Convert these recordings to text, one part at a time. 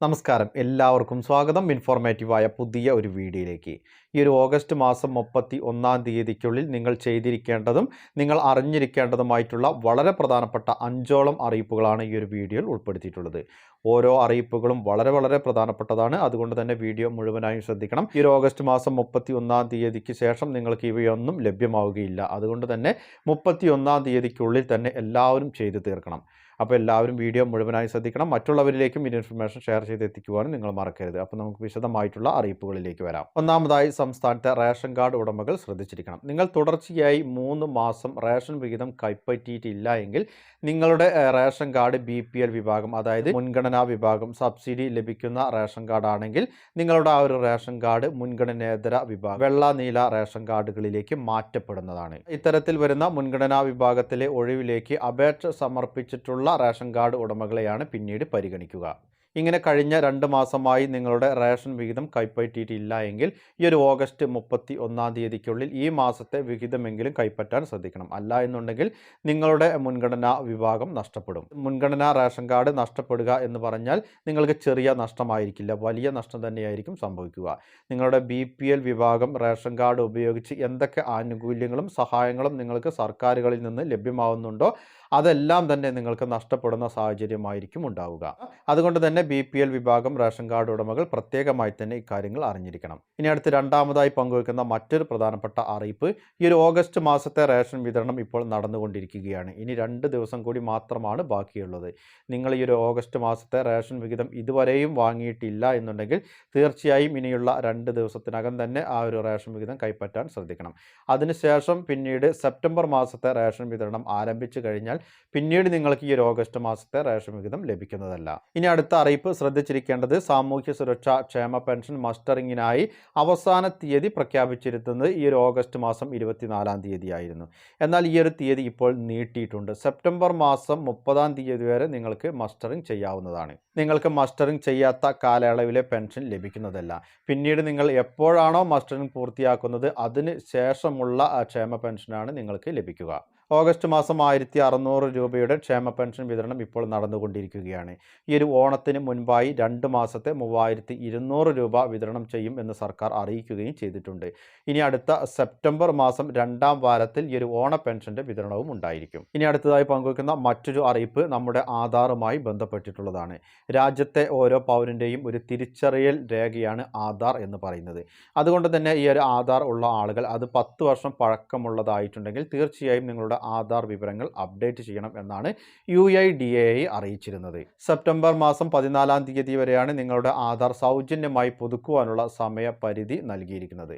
നമസ്കാരം. എല്ലാവർക്കും സ്വാഗതം. ഇൻഫോർമേറ്റീവായ പുതിയ ഒരു വീഡിയോയിലേക്ക്. ഈ ഒരു ഓഗസ്റ്റ് മാസം മുപ്പത്തി ഒന്നാം തീയതിക്കുള്ളിൽ നിങ്ങൾ ചെയ്തിരിക്കേണ്ടതും നിങ്ങൾ അറിഞ്ഞിരിക്കേണ്ടതുമായിട്ടുള്ള വളരെ പ്രധാനപ്പെട്ട അഞ്ചോളം അറിയിപ്പുകളാണ് ഈ ഒരു വീഡിയോയിൽ ഉൾപ്പെടുത്തിയിട്ടുള്ളത്. ഓരോ അറിയിപ്പുകളും വളരെ വളരെ പ്രധാനപ്പെട്ടതാണ്. അതുകൊണ്ട് തന്നെ വീഡിയോ മുഴുവനായും ശ്രദ്ധിക്കണം. ഈ ഒരു ഓഗസ്റ്റ് മാസം മുപ്പത്തി ഒന്നാം തീയതിക്ക് ശേഷം നിങ്ങൾക്ക് ഇവയൊന്നും ലഭ്യമാവുകയില്ല. അതുകൊണ്ട് തന്നെ മുപ്പത്തി ഒന്നാം തീയതിക്കുള്ളിൽ തന്നെ എല്ലാവരും ചെയ്തു തീർക്കണം. അപ്പോൾ എല്ലാവരും വീഡിയോ മുഴുവനായി ശ്രദ്ധിക്കണം. മറ്റുള്ളവരിലേക്കും ഈ ഇൻഫർമേഷൻ ഷെയർ ചെയ്ത് എത്തിക്കുവാനും നിങ്ങൾ മറക്കരുത്. അപ്പോൾ നമുക്ക് വിശദമായിട്ടുള്ള അറിയിപ്പുകളിലേക്ക് വരാം. ഒന്നാമതായി സംസ്ഥാനത്തെ റേഷൻ കാർഡ് ഉടമകൾ ശ്രദ്ധിച്ചിരിക്കണം. നിങ്ങൾ തുടർച്ചയായി മൂന്ന് മാസം റേഷൻ വിഹിതം കൈപ്പറ്റിയിട്ടില്ല എങ്കിൽ നിങ്ങളുടെ ration card B P L വിഭാഗം അതായത് മുൻഗണനാ വിഭാഗം സബ്സിഡി ലഭിക്കുന്ന റേഷൻ കാർഡാണെങ്കിൽ നിങ്ങളുടെ ആ ഒരു റേഷൻ കാർഡ് മുൻഗണനേതര വിഭാഗം വെള്ള നീല റേഷൻ കാർഡുകളിലേക്ക് മാറ്റപ്പെടുന്നതാണ്. ഇത്തരത്തിൽ വരുന്ന മുൻഗണനാ വിഭാഗത്തിലെ ഒഴിവിലേക്ക് അപേക്ഷ സമർപ്പിച്ചിട്ടുള്ള റേഷൻ കാർഡ് ഉടമകളെയാണ് പിന്നീട് പരിഗണിക്കുക. ഇങ്ങനെ കഴിഞ്ഞ രണ്ട് മാസമായി നിങ്ങളുടെ റേഷൻ വിഹിതം കൈപ്പറ്റിയിട്ടില്ല എങ്കിൽ ഈ ഒരു ഓഗസ്റ്റ് മുപ്പത്തി ഒന്നാം തീയതിക്കുള്ളിൽ ഈ മാസത്തെ വിഹിതമെങ്കിലും കൈപ്പറ്റാൻ ശ്രദ്ധിക്കണം. അല്ല എന്നുണ്ടെങ്കിൽ നിങ്ങളുടെ മുൻഗണനാ വിഭാഗം നഷ്ടപ്പെടും. മുൻഗണനാ റേഷൻ കാർഡ് നഷ്ടപ്പെടുക എന്ന് പറഞ്ഞാൽ നിങ്ങൾക്ക് ചെറിയ നഷ്ടമായിരിക്കില്ല. വലിയ നഷ്ടം തന്നെയായിരിക്കും സംഭവിക്കുക. നിങ്ങളുടെ ബി വിഭാഗം റേഷൻ കാർഡ് ഉപയോഗിച്ച് എന്തൊക്കെ ആനുകൂല്യങ്ങളും സഹായങ്ങളും നിങ്ങൾക്ക് സർക്കാരുകളിൽ നിന്ന് ലഭ്യമാവുന്നുണ്ടോ അതെല്ലാം തന്നെ നിങ്ങൾക്ക് നഷ്ടപ്പെടുന്ന സാഹചര്യമായിരിക്കും ഉണ്ടാവുക. അതുകൊണ്ട് തന്നെ ബി പി എൽ വിഭാഗം റേഷൻ കാർഡ് ഉടമകൾ പ്രത്യേകമായി തന്നെ ഇക്കാര്യങ്ങൾ അറിഞ്ഞിരിക്കണം. ഇനി അടുത്ത് രണ്ടാമതായി പങ്കുവെക്കുന്ന മറ്റൊരു പ്രധാനപ്പെട്ട അറിയിപ്പ് ഈ ഒരു ഓഗസ്റ്റ് മാസത്തെ റേഷൻ വിതരണം ഇപ്പോൾ നടന്നുകൊണ്ടിരിക്കുകയാണ്. ഇനി രണ്ട് ദിവസം കൂടി മാത്രമാണ് ബാക്കിയുള്ളത്. നിങ്ങൾ ഈ ഒരു ഓഗസ്റ്റ് മാസത്തെ റേഷൻ വിഹിതം ഇതുവരെയും വാങ്ങിയിട്ടില്ല എന്നുണ്ടെങ്കിൽ തീർച്ചയായും ഇനിയുള്ള രണ്ട് ദിവസത്തിനകം തന്നെ ആ ഒരു റേഷൻ വിഹിതം കൈപ്പറ്റാൻ ശ്രദ്ധിക്കണം. അതിനുശേഷം പിന്നീട് സെപ്റ്റംബർ മാസത്തെ റേഷൻ വിതരണം ആരംഭിച്ചു കഴിഞ്ഞാൽ പിന്നീട് നിങ്ങൾക്ക് ഈ ഒരു ഓഗസ്റ്റ് മാസത്തെ റേഷൻ വിഹിതം ലഭിക്കുന്നതല്ല. ഇനി അടുത്ത അറിയിപ്പ് ശ്രദ്ധിച്ചിരിക്കേണ്ടത് സാമൂഹ്യ സുരക്ഷാ ക്ഷേമ പെൻഷൻ മസ്റ്ററിങ്ങിനായി അവസാന തീയതി പ്രഖ്യാപിച്ചിരുന്നത് ഈ ഒരു ഓഗസ്റ്റ് മാസം ഇരുപത്തിനാലാം തീയതിയായിരുന്നു. എന്നാൽ ഈ ഒരു തീയതി ഇപ്പോൾ നീട്ടിയിട്ടുണ്ട്. സെപ്റ്റംബർ മാസം മുപ്പതാം തീയതി വരെ നിങ്ങൾക്ക് മസ്റ്ററിംഗ് ചെയ്യാവുന്നതാണ്. നിങ്ങൾക്ക് മസ്റ്ററിംഗ് ചെയ്യാത്ത കാലയളവിലെ പെൻഷൻ ലഭിക്കുന്നതല്ല. പിന്നീട് നിങ്ങൾ എപ്പോഴാണോ മസ്റ്ററിംഗ് പൂർത്തിയാക്കുന്നത് അതിന് ശേഷമുള്ള ക്ഷേമ പെൻഷനാണ് നിങ്ങൾക്ക് ലഭിക്കുക. ഓഗസ്റ്റ് മാസം ആയിരത്തി അറുന്നൂറ് രൂപയുടെ ക്ഷേമ പെൻഷൻ വിതരണം ഇപ്പോൾ നടന്നുകൊണ്ടിരിക്കുകയാണ്. ഈ ഒരു ഓണത്തിന് മുൻപായി രണ്ട് മാസത്തെ മൂവായിരത്തി ഇരുന്നൂറ് രൂപ വിതരണം ചെയ്യും എന്ന് സർക്കാർ അറിയിക്കുകയും ചെയ്തിട്ടുണ്ട്. ഇനി അടുത്ത സെപ്റ്റംബർ മാസം രണ്ടാം വാരത്തിൽ ഈ ഒരു ഓണ പെൻഷന്റെ വിതരണവും ഉണ്ടായിരിക്കും. ഇനി അടുത്തതായി പങ്കുവയ്ക്കുന്ന മറ്റൊരു അറിയിപ്പ് നമ്മുടെ ആധാറുമായി ബന്ധപ്പെട്ടിട്ടുള്ളതാണ്. രാജ്യത്തെ ഓരോ പൗരന്റെയും ഒരു തിരിച്ചറിയൽ രേഖയാണ് ആധാർ എന്ന് പറയുന്നത്. അതുകൊണ്ട് തന്നെ ഈ ഒരു ആധാർ ഉള്ള ആളുകൾ അത് പത്ത് വർഷം പഴക്കമുള്ളതായിട്ടുണ്ടെങ്കിൽ തീർച്ചയായും നിങ്ങളുടെ ആധാർ വിവരങ്ങൾ അപ്ഡേറ്റ് ചെയ്യണം എന്നാണ് യു ഐ ഡി എ അറിയിച്ചിരുന്നത്. സെപ്റ്റംബർ മാസം പതിനാലാം തീയതി വരെയാണ് നിങ്ങളുടെ ആധാർ സൗജന്യമായി പുതുക്കുവാനുള്ള സമയപരിധി നൽകിയിരിക്കുന്നത്.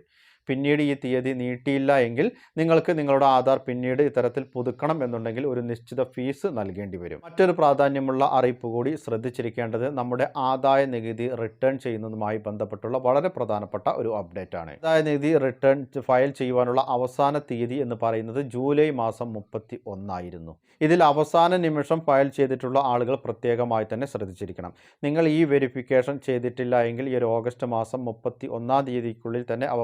പിന്നീട് ഈ തീയതി നീട്ടിയില്ല എങ്കിൽ നിങ്ങൾക്ക് നിങ്ങളുടെ ആധാർ പിന്നീട് ഇത്തരത്തിൽ പുതുക്കണം എന്നുണ്ടെങ്കിൽ ഒരു നിശ്ചിത ഫീസ് നൽകേണ്ടി വരും. മറ്റൊരു പ്രാധാന്യമുള്ള അറിയിപ്പ് കൂടി ശ്രദ്ധിച്ചിരിക്കേണ്ടത് നമ്മുടെ ആദായ നികുതി റിട്ടേൺ ചെയ്യുന്നതുമായി ബന്ധപ്പെട്ടുള്ള വളരെ പ്രധാനപ്പെട്ട ഒരു അപ്ഡേറ്റ് ആണ്. ആദായ നികുതി റിട്ടേൺ ഫയൽ ചെയ്യുവാനുള്ള അവസാന തീയതി എന്ന് പറയുന്നത് ജൂലൈ മാസം മുപ്പത്തി ഒന്നായിരുന്നു ഇതിൽ അവസാന നിമിഷം ഫയൽ ചെയ്തിട്ടുള്ള ആളുകൾ പ്രത്യേകമായി തന്നെ ശ്രദ്ധിച്ചിരിക്കണം. നിങ്ങൾ ഈ വെരിഫിക്കേഷൻ ചെയ്തിട്ടില്ല എങ്കിൽ ഈ ഒരു ഓഗസ്റ്റ് മാസം മുപ്പത്തി ഒന്നാം തീയതിക്കുള്ളിൽ തന്നെ അവ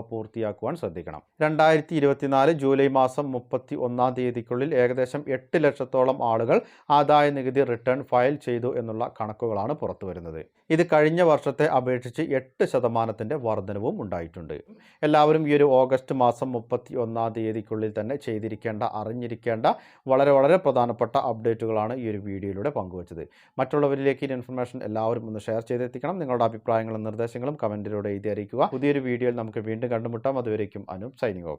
പൂർത്തിയാക്കുവാൻ ശ്രദ്ധിക്കണം. രണ്ടായിരത്തി ഇരുപത്തിനാല് ജൂലൈ മാസം മുപ്പത്തി ഒന്നാം തീയതിക്കുള്ളിൽ ഏകദേശം എട്ട് ലക്ഷത്തോളം ആളുകൾ ആദായ നികുതി റിട്ടേൺ ഫയൽ ചെയ്തു എന്നുള്ള കണക്കുകളാണ് പുറത്തുവരുന്നത്. ഇത് കഴിഞ്ഞ വർഷത്തെ അപേക്ഷിച്ച് എട്ട് ശതമാനത്തിന്റെ വർധനവും ഉണ്ടായിട്ടുണ്ട്. എല്ലാവരും ഈ ഒരു ഓഗസ്റ്റ് മാസം മുപ്പത്തി ഒന്നാം തീയതിക്കുള്ളിൽ തന്നെ ചെയ്തിരിക്കേണ്ട അറിഞ്ഞിരിക്കേണ്ട വളരെ വളരെ പ്രധാനപ്പെട്ട അപ്ഡേറ്റുകളാണ് ഈ ഒരു വീഡിയോയിലൂടെ പങ്കുവച്ചത്. മറ്റുള്ളവരിലേക്ക് ഈ ഇൻഫർമേഷൻ എല്ലാവരും ഒന്ന് ഷെയർ ചെയ്തെത്തിക്കണം. നിങ്ങളുടെ അഭിപ്രായങ്ങളും നിർദ്ദേശങ്ങളും കമന്റിലൂടെ എഴുതി അറിയിക്കുക. പുതിയൊരു വീഡിയോയിൽ നമുക്ക് വീണ്ടും കണ്ടുമുട്ടാം. അതുവരേക്കും അനു സൈനിങ് ഓഫ്